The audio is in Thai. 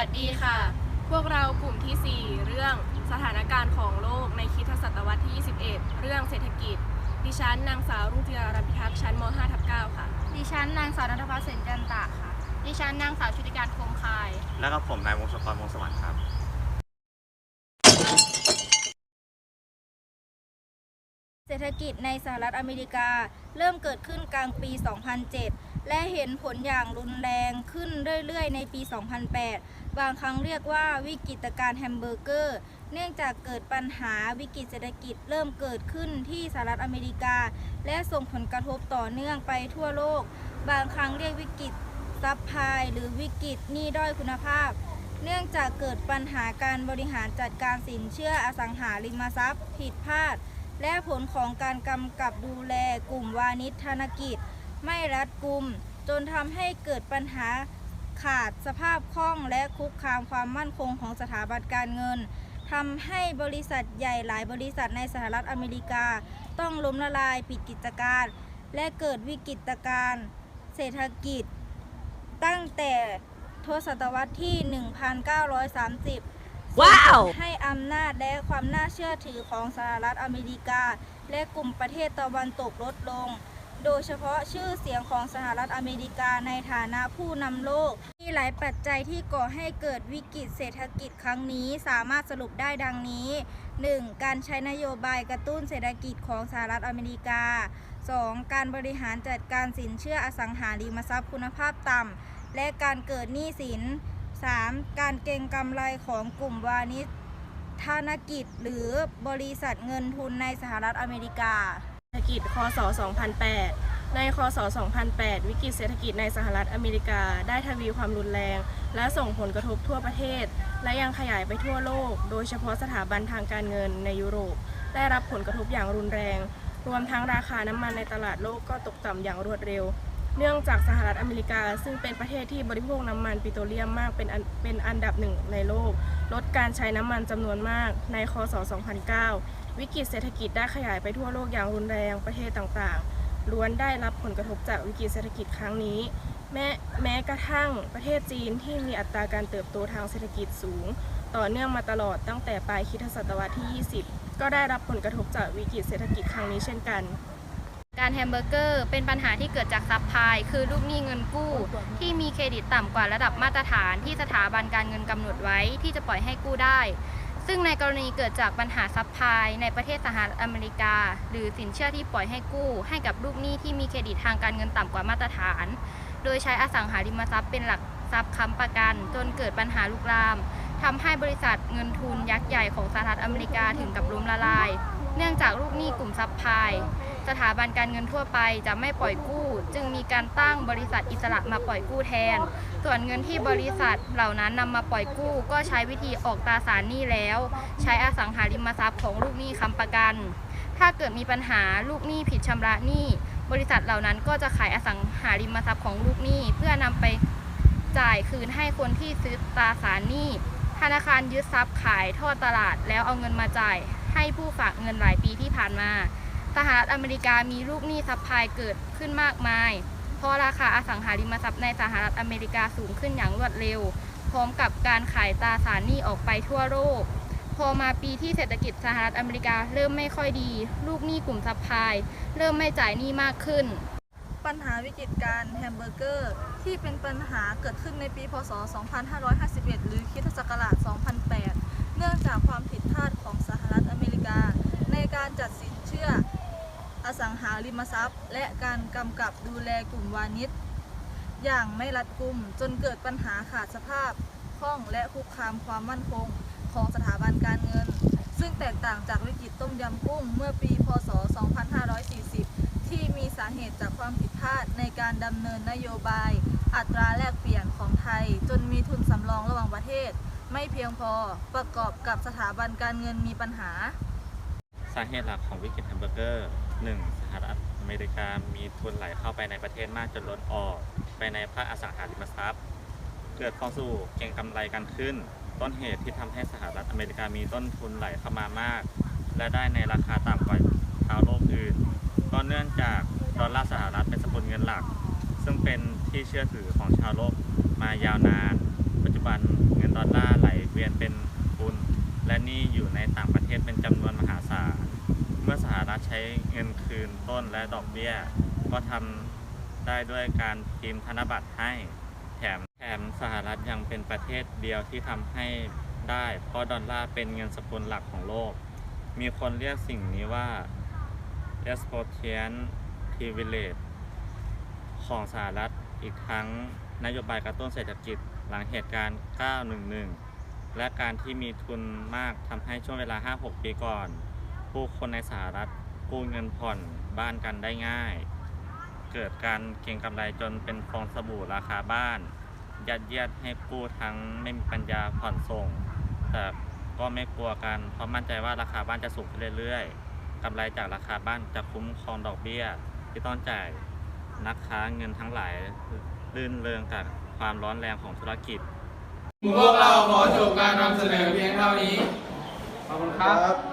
วัสดีค่ะ พวกเรากลุ่มทีสี่ 4 เรื่องสถานการณ์ของโลกในคริดศตวรรษที่ 21 เรื่องเศรษฐกิจ ดิฉันนางสาวรุ่งจิรารัมพิทักษ์ชั้นม .5 ทับ9ค่ะ ดิฉันนางสาวนัทพัฒน์เสนจันตะค่ะ ดิฉันนางสาวชุติการคงคาย แล้วก็ผมนายวงศกรวงศ์สวรรค์ครับ เศรษฐกิจในสหรัฐอเมริกา เริ่มเกิดขึ้นกลางปี 2007 และเห็นผลอย่างรุนแรงขึ้นเรื่อยๆ ในปี 2008 บางครั้งเรียกว่าวิกฤตการแฮมเบอร์เกอร์ เนื่องจากเกิดปัญหาวิกฤตเศรษฐกิจเริ่มเกิดขึ้นที่สหรัฐอเมริกา และส่งผลกระทบต่อเนื่องไปทั่วโลก บางครั้งเรียกวิกฤตซับพายหรือวิกฤตหนี้ด้อยคุณภาพ เนื่องจากเกิดปัญหาการบริหารจัดการสินเชื่ออสังหาริมทรัพย์ ผิดพลาด และผลของการกำกับดูแลกลุ่มวานิชธนกิจ ไม่รัดกุม จนทำให้เกิดปัญหาขาดสภาพคล่องและคุกคามความมั่นคงของสถาบันการเงินทำให้บริษัทใหญ่หลายบริษัทในสหรัฐอเมริกา ต้องล้มละลายปิดกิจการ และเกิดวิกฤตการเศรษฐกิจ ตั้งแต่ทศตวรรษที่ 1930 ว้าว ให้อำนาจและความน่าเชื่อถือของสหรัฐอเมริกา และกลุ่มประเทศตะวันตกลดลง โดยเฉพาะชื่อเสียงของสหรัฐอเมริกาในฐานะผู้นำโลก มีหลายปัจจัยที่ก่อให้เกิดวิกฤตเศรษฐกิจครั้งนี้สามารถสรุปได้ดังนี้ 1. การใช้นโยบายกระตุ้นเศรษฐกิจของสหรัฐอเมริกา 2. การบริหารจัดการสินเชื่ออสังหาริมทรัพย์คุณภาพต่ำและการเกิดหนี้สิน 3. การเก็งกำไรของกลุ่มวานิชธนกิจ หรือบริษัทเงินทุนในสหรัฐอเมริกาเศรษฐกิจคศ 2008 ในคศ 2008 วิกฤตเศรษฐกิจในสหรัฐอเมริกา ได้ทวีความรุนแรง และส่งผลกระทบทั่วประเทศ และยังขยายไปทั่วโลก โดยเฉพาะสถาบันทางการเงินในยุโรป ได้รับผลกระทบอย่างรุนแรง รวมทั้งราคาน้ำมันในตลาดโลกก็ตกต่ำอย่างรวดเร็ว เนื่องจากสหรัฐอเมริกา ซึ่งเป็นประเทศที่บริโภคน้ำมันปิโตรเลียมมากเป็นเป็นอันดับหนึ่งในโลก ลดการใช้น้ำมันจำนวนมากในคศ 2009 วิกฤตเศรษฐกิจได้ขยายไปทั่วโลกอย่างรุนแรงประเทศต่างๆ ล้วนได้รับผลกระทบจากวิกฤตเศรษฐกิจครั้งนี้ แม้แม้กระทั่งประเทศจีนที่มีอัตราการเติบโตทางเศรษฐกิจสูง ต่อเนื่องมาตลอดตั้งแต่ปลายคริสตศตวรรษที่ 20 ก็ได้รับผลกระทบจากวิกฤตเศรษฐกิจครั้งนี้เช่นกัน การแฮมเบอร์เกอร์เป็นปัญหาที่เกิดจากซับพลายคือลูกหนี้เงินกู้ ที่มีเครดิตต่ำกว่าระดับมาตรฐานที่สถาบันการเงินกำหนดไว้ที่จะปล่อยให้กู้ได้ ซึ่งในกรณีเกิดจากปัญหาซับพลายในประเทศสหรัฐอเมริกา หรือสินเชื่อที่ปล่อยให้กู้ ให้กับลูกหนี้ที่มีเครดิตทางการเงินต่ำกว่ามาตรฐาน โดยใช้อสังหาริมทรัพย์เป็นหลักทรัพย์ค้ำประกัน จนเกิดปัญหาลุกลามทำให้บริษัทเงินทุนยักษ์ใหญ่ของสหรัฐอเมริกาถึงกับล้มละลาย เนื่องจากลูกหนี้กลุ่มซับพลายสถาบันการเงินทั่วไปจะไม่ปล่อยกู้ จึงมีการตั้งบริษัทอิสระมาปล่อยกู้แทน ส่วนเงินที่บริษัทเหล่านั้นนำมาปล่อยกู้ ก็ใช้วิธีออกตราสารหนี้แล้ว ใช้อสังหาริมทรัพย์ของลูกหนี้ค้ำประกัน ถ้าเกิดมีปัญหาลูกหนี้ผิดชำระหนี้ บริษัทเหล่านั้นก็จะขายอสังหาริมทรัพย์ของลูกหนี้ เพื่อนำไปจ่ายคืนให้คนที่ซื้อตราสารหนี้ธนาคารยึดทรัพย์ขายทอดตลาดแล้วเอาเงินมาจ่าย ให้ผู้ฝากเงินหลายปีที่ผ่านมาสหรัฐอเมริกามีลูกหนี้ซับพลายเกิดขึ้นมากมาย เพราะราคาอสังหาริมทรัพย์ในสหรัฐอเมริกาสูงขึ้นอย่างรวดเร็ว พร้อมกับการขายตราสารหนี้ออกไปทั่วโลก พอมาปีที่เศรษฐกิจสหรัฐอเมริกาเริ่มไม่ค่อยดี ลูกหนี้กลุ่มซับพลายเริ่มไม่จ่ายหนี้มากขึ้น ปัญหาวิกฤตการแฮมเบอร์เกอร์ ที่เป็นปัญหาเกิดขึ้นในปี พศ 2551 หรือคิศักราช 2008 เนื่องจากความผิดพลาดของสหรัฐอเมริกา ในการจัดสินเชื่อ อสังหา ริมทรัพย์ และการกำกับดูแลกลุ่มวานิชอย่างไม่รัดกุมจนเกิดปัญหาขาดสภาพคล่องและคุกคามความมั่นคงของสถาบันการเงิน ซึ่งแตกต่างจากวิกฤตต้มยำกุ้งเมื่อปี พศ 2540 ที่มีสาเหตุจากความผิดพลาดในการดำเนินนโยบาย อัตราแลกเปลี่ยนของไทย จนมีทุนสำรองระหว่างประเทศ ไม่เพียงพอประกอบกับสถาบันการเงินมีปัญหา สาเหตุหลักของวิกฤตแฮมเบอร์เกอร์ 1. สหรัฐอเมริกามีทุนไหลเข้าไปในประเทศมากจนล้นออกไปในภาคอสังหาริมทรัพย์ เกิดข้าสู่เก็งกำไรกันขึ้น ต้นเหตุที่ทำให้สหรัฐอเมริกามีต้นทุนไหลเข้ามามาก และได้ในราคาต่ำกว่าชาวโลกอื่น ก็เนื่องจากดอลลาร์สหรัฐเป็นสกุลเงินหลัก ซึ่งเป็นที่เชื่อถือของชาวโลกมายาวนาน ปัจจุบันเงินดอลลาร์ไหลเวียนเป็นทุนและนี่อยู่ในต่างประเทศเป็นจำนวนมหาศาล มื่อสหรัฐใช้เงินคืนต้นและดอกเบี้ย ก็ทำได้ด้วยการพิมพ์ธนบัตรให้ แถมแถมสหรัฐยังเป็นประเทศเดียวที่ทำให้ได้ เพราะดอลลาร์เป็นเงินสกุลหลักของโลก มีคนเรียกสิ่งนี้ว่า exportation privilege ของสหรัฐอีกทั้งนโยบายกระตุ้นเศรษฐกิจหลังเหตุการณ์ 911 และการที่มีทุนมากทำให้ช่วงเวลา 5-6 ปีก่อน ผู้คนในสหรัฐกู้เงินผ่อนบ้านกันได้ง่าย เกิดการเก็งกำไรจนเป็นฟองสบู่ราคาบ้าน ยัดเยียดให้กู้ทั้งไม่มีปัญญาผ่อนส่ง แต่ก็ไม่กลัวกันเพราะมั่นใจว่าราคาบ้านจะสูงขึ้นเรื่อยๆกำไรจากราคาบ้านจะคุ้มครองดอกเบี้ย ที่ต้องจ่ายนักค้าเงินทั้งหลายลื่นเริงกับความร้อนแรงของธุรกิจ พวกเราขอจบการนำเสนอเพียงเท่านี้ ขอบคุณครับ